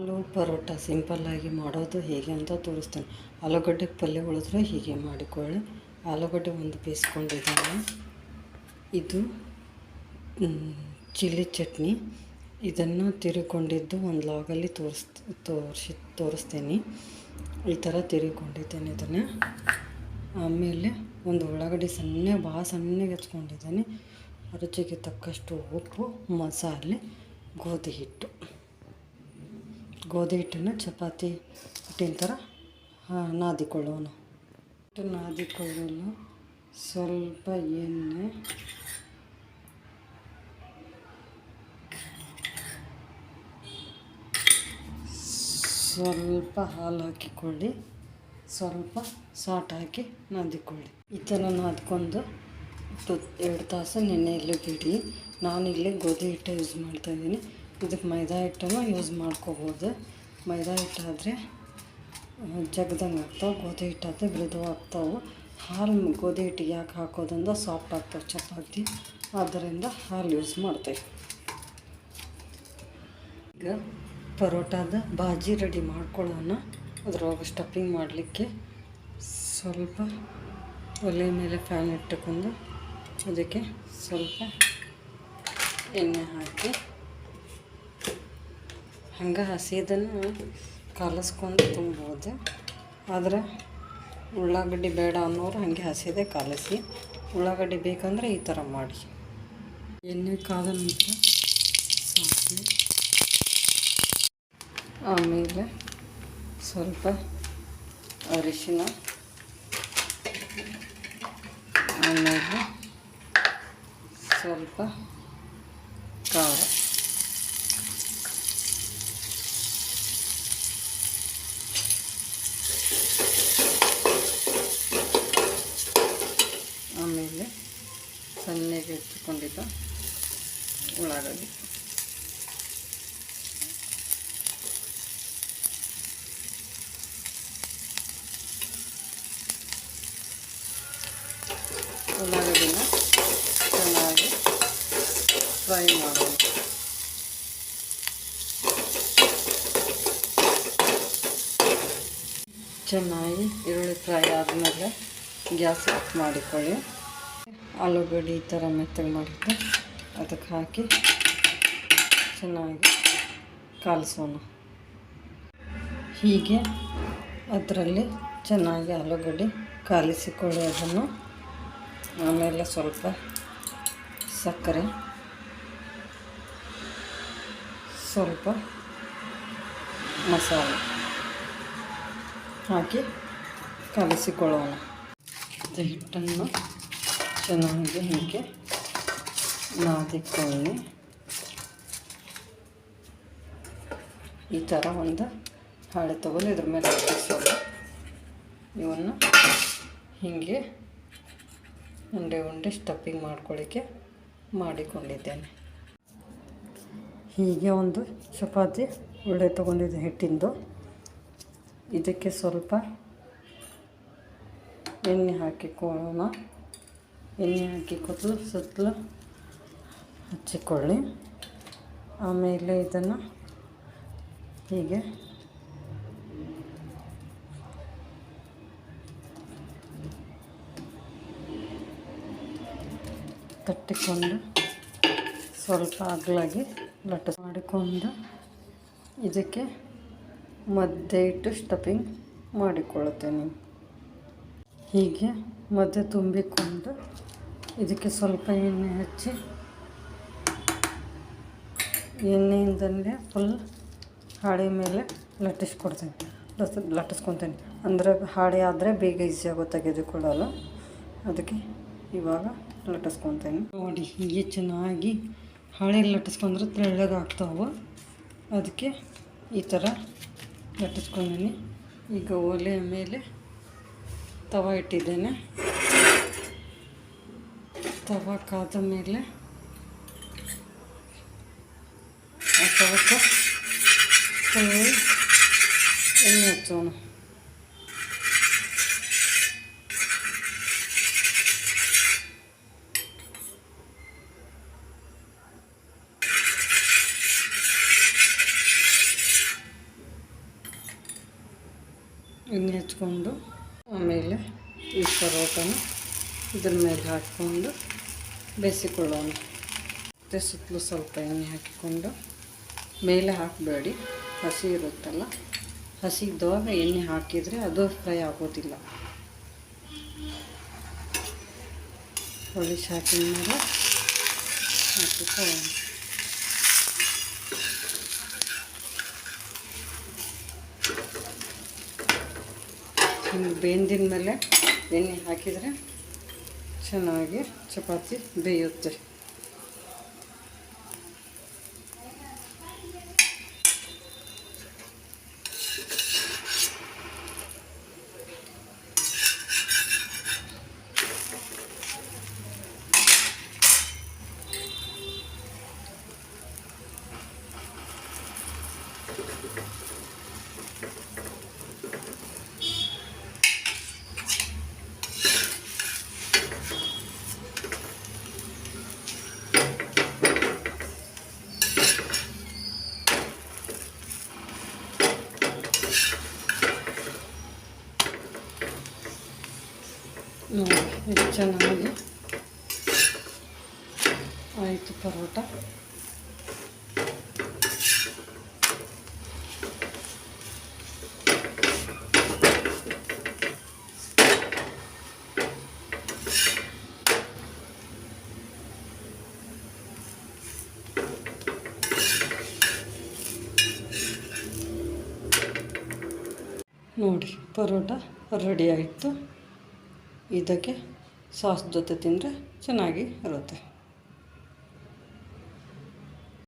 ಆಲೂ ಪರೋಟ ಸಿಂಪಲ್ಲಾಗಿ ಮಾಡೋದು ಹೇಗೆ ಅಂತ ತೋರಿಸ್ತೇನೆ. ಆಲೂಗಡ್ಡೆ ಪಲ್ಯ ಉಳಿದ್ರೆ ಹೀಗೆ ಮಾಡಿಕೊಳ್ಳಿ. ಆಲೂಗಡ್ಡೆ ಒಂದು ಬೇಯಿಸ್ಕೊಂಡಿದ್ದೇನೆ. ಇದು ಚಿಲ್ಲಿ ಚಟ್ನಿ. ಇದನ್ನು ತಿರುಕೊಂಡಿದ್ದು ಒಂದು ಲಾಗಲ್ಲಿ ತೋರಿಸ್, ತೋರಿಸಿ, ತೋರಿಸ್ತೇನೆ. ಈ ಥರ ತಿರುಗಿಕೊಂಡಿದ್ದೇನೆ ಇದನ್ನು. ಆಮೇಲೆ ಒಂದು ಉಳ್ಳಾಗಡ್ಡೆ ಸಣ್ಣ ಭಾಳ ಸಣ್ಣಗೆ ಹೆಚ್ಕೊಂಡಿದ್ದೇನೆ. ರುಚಿಗೆ ತಕ್ಕಷ್ಟು ಉಪ್ಪು, ಮಸಾಲೆ, ಗೋಧಿ ಹಿಟ್ಟು. ಗೋಧಿ ಹಿಟ್ಟನ್ನು ಚಪಾತಿ ಹಿಟ್ಟಿನ ಥರ ನಾದಿಕೊಳ್ಳೋಣ ಹಿಟ್ಟು ನಾದಿಕೊಳ್ಳಲು ಸ್ವಲ್ಪ ಎಣ್ಣೆ. ಸ್ವಲ್ಪ ಹಾಲು ಹಾಕಿಕೊಳ್ಳಿ. ಸ್ವಲ್ಪ ಸಾಟ್ ಹಾಕಿ ನಾದಿಕೊಳ್ಳಿ. ಈ ಥರ ನಾದ್ಕೊಂಡು ಎರಡು ತಾಸು ನೆನೆಯಲ್ಲಿ ಬಿಡಿ. ನಾನಿಲ್ಲಿ ಗೋಧಿ ಹಿಟ್ಟು ಯೂಸ್ ಮಾಡ್ತಾಯಿದ್ದೀನಿ ಇದಕ್ಕೆ ಮೈದಾ ಹಿಟ್ಟನ್ನು ಯೂಸ್ ಮಾಡ್ಕೋಬೋದು. ಮೈದಾ ಹಿಟ್ಟಾದರೆ ಜಗ್ದಂಗೆ ಆಗ್ತಾವೆ, ಗೋಧಿ ಹಿಟ್ಟಾದರೆ ಮೃದು ಆಗ್ತಾವೆ. ಹಾಲು, ಗೋಧಿ ಹಿಟ್ಟು ಯಾಕೆ ಹಾಕೋದ್ರಿಂದ ಸಾಫ್ಟ್ ಆಗ್ತಾವೆ ಚಪಾತಿ. ಆದ್ದರಿಂದ ಹಾಲು ಯೂಸ್ ಮಾಡ್ತೇವೆ. ಈಗ ಪರೋಟಾದ ಬಾಜಿ ರೆಡಿ ಮಾಡ್ಕೊಳ್ಳೋಣ. ಅದ್ರೊಳಗೆ ಸ್ಟಫಿಂಗ್ ಮಾಡಲಿಕ್ಕೆ ಸ್ವಲ್ಪ ಒಲೆ ಮೇಲೆ ಫ್ಯಾನ್ ಇಟ್ಟುಕೊಂಡು ಅದಕ್ಕೆ ಸ್ವಲ್ಪ ಎಣ್ಣೆ ಹಾಕಿ ಹಂಗೆ ಹಸಿದನ್ನು ಕಾಲಿಸ್ಕೊಂಡು ತುಂಬೋದು ಆದರೆ ಉಳ್ಳಾಗಡ್ಡಿ ಬೇಡ ಅನ್ನೋರು ಹಾಗೆ ಹಸಿದೆ ಕಾಲಿಸಿ. ಉಳ್ಳಾಗಡ್ಡಿ ಬೇಕಂದರೆ ಈ ಥರ ಮಾಡಿ. ಎಣ್ಣೆ ಕಾದ ನಂತರ ಸಾಸಿವೆ. ಆಮೇಲೆ ಸ್ವಲ್ಪ ಅರಿಶಿನ. ಆಮೇಲೆ ಸ್ವಲ್ಪ ಖಾರ ಆಮೇಲೆ ಹೆಚ್ಚಿಕೊಂಡಿದ್ದ ಉಳ್ಳಾಗಡ್ಡಿ. ಉಳ್ಳಾಗಡ್ಡಿನ ಚೆನ್ನಾಗಿ ಫ್ರೈ ಮಾಡೋಣ. ಚೆನ್ನಾಗಿ ಈರುಳ್ಳಿ ಫ್ರೈ ಆದಮೇಲೆ ಗ್ಯಾಸ್ ಆಫ್ ಮಾಡಿಕೊಳ್ಳಿ. ಆಲೂಗಡ್ಡೆ ಈ ಥರ ಮೆತ್ತಗೆ ಮಾಡಿದ್ದೆ ಅದಕ್ಕೆ ಹಾಕಿ ಚೆನ್ನಾಗಿ ಕಾಲಿಸೋಣ. ಹೀಗೆ ಅದರಲ್ಲಿ ಚೆನ್ನಾಗಿ ಆಲೂಗಡ್ಡೆ ಕಾಲಿಸಿಕೊಳ್ಳಿ ಅದನ್ನು ಆಮೇಲೆ ಸ್ವಲ್ಪ ಸಕ್ಕರೆ, ಸ್ವಲ್ಪ ಮಸಾಲೆ ಹಾಕಿ ಕಲಿಸಿಕೊಳ್ಳೋಣ. ಮತ್ತು ಹಿಟ್ಟನ್ನು ಚೆನ್ನಾಗಿ ಹೀಗೆ. ನಾದಿಕೊಳ್ಳಿ ಈ ಥರ ಒಂದು ಹಾಳೆ ತಗೊಂಡು ಇದ್ರ ಮೇಲೆ ಹಾಕಿಸೋದು. ಇವನ್ನು ಹೀಗೆ ಉಂಡೆ ಉಂಡೆ ಸ್ಟಫಿಂಗ್ ಮಾಡ್ಕೊಳ್ಳಿಕ್ಕೆ ಮಾಡಿಕೊಂಡಿದ್ದೇನೆ. ಹೀಗೆ ಒಂದು ಚಪಾತಿ ಉಳ್ಳೆ ತೊಗೊಂಡಿದ್ದೆ ಹಿಟ್ಟಿಂದು. ಇದಕ್ಕೆ ಸ್ವಲ್ಪ ಎಣ್ಣೆ ಹಾಕಿಕೊಳ್ಳೋಣ ಎಣ್ಣೆ ಹಾಕಿ ಕೊಟ್ಟು ಸುತ್ತಲೂ ಹಚ್ಚಿಕೊಳ್ಳಿ. ಆಮೇಲೆ ಇದನ್ನು ಹೀಗೆ ತಟ್ಟಿಕೊಂಡು ಸ್ವಲ್ಪ ಅಗಲಾಗಿ ಲಟ್ಟ ಮಾಡಿಕೊಂಡು ಇದಕ್ಕೆ ಮಧ್ಯೆ ಇಟ್ಟು ಸ್ಟಫಿಂಗ್ ಮಾಡಿಕೊಳ್ಳುತ್ತೇನೆ. ಹೀಗೆ ಮಧ್ಯೆ ತುಂಬಿಕೊಂಡು ಇದಕ್ಕೆ ಸ್ವಲ್ಪ ಎಣ್ಣೆ ಹಚ್ಚಿ ಎಣ್ಣೆಯಿಂದಲೇ ಫುಲ್ ಹಾಳೆ ಮೇಲೆ ಲಟ್ಟಿಸ್ಕೊಡ್ತೀನಿ. ಲಸ್ ಲಟ್ಟಿಸ್ಕೊತೀನಿ. ಅಂದರೆ ಹಾಳೆ ಆದರೆ ಬೇಗ ಈಸಿಯಾಗೋ ತೆಗೆದುಕೊಳ್ಳಲ್ಲ ಅದಕ್ಕೆ ಇವಾಗ ಲಟ್ಟಿಸ್ಕೊತೀನಿ. ನೋಡಿ, ಹೀಗೆ ಚೆನ್ನಾಗಿ ಹಾಳೆ ಲಟ್ಟಿಸ್ಕೊಂಡ್ರೆ ತೆಳ್ಳಗಾಗ್ತಾವೆ. ಅದಕ್ಕೆ ಈ ಥರ ಲಟ್ಟಿಸ್ಕೊಂಡೀನಿ. ಈಗ ಒಲೆಯ ಮೇಲೆ ತವ ಇಟ್ಟಿದ್ದೇನೆ. ತವ ಕಾದ ಮೇಲೆ ಆ ತವಕ್ಕೆ ಫುಲ್ ಎಣ್ಣೆ ಹಚ್ಚೋಣ ಎಣ್ಣೆ ಹಚ್ಕೊಂಡು ಆಮೇಲೆ ಈ ಪರೋಟನ ಇದ್ರ ಮೇಲೆ ಹಾಕ್ಕೊಂಡು ಬೇಯಿಸಿಕೊಳ್ಳೋಣ. ಮತ್ತು ಸುತ್ತಲೂ ಸ್ವಲ್ಪ ಎಣ್ಣೆ ಹಾಕಿಕೊಂಡು ಮೇಲೆ ಹಾಕಬೇಡಿ. ಹಸಿ ಇರುತ್ತಲ್ಲ, ಹಸಿ ಇದ್ದಾಗ ಎಣ್ಣೆ ಹಾಕಿದರೆ ಅದು ಫ್ರೈ ಆಗೋದಿಲ್ಲ. ಹೊಳಿಸಿ ಹಾಕಿದ ಮೇಲೆ ಹಾಕಿಕೊಳ್ಳೋಣ. ಹಿಂಗೆ ಬೆಂದಿನ ಮೇಲೆ ಎಣ್ಣೆ ಹಾಕಿದರೆ ಚೆನ್ನಾಗಿ ಚಪಾತಿ ಬೇಯುತ್ತೆ. ನೋಡಿ ಇದು ಚೆನ್ನಾಗಿ ಆಯಿತು ಪರೋಟ. ನೋಡಿ ಪರೋಟ ರೆಡಿ ಆಯಿತು. ಇದಕ್ಕೆ ಸಾಸ್ ಜೊತೆ ತಿಂದರೆ ಚೆನ್ನಾಗಿ ಇರುತ್ತೆ.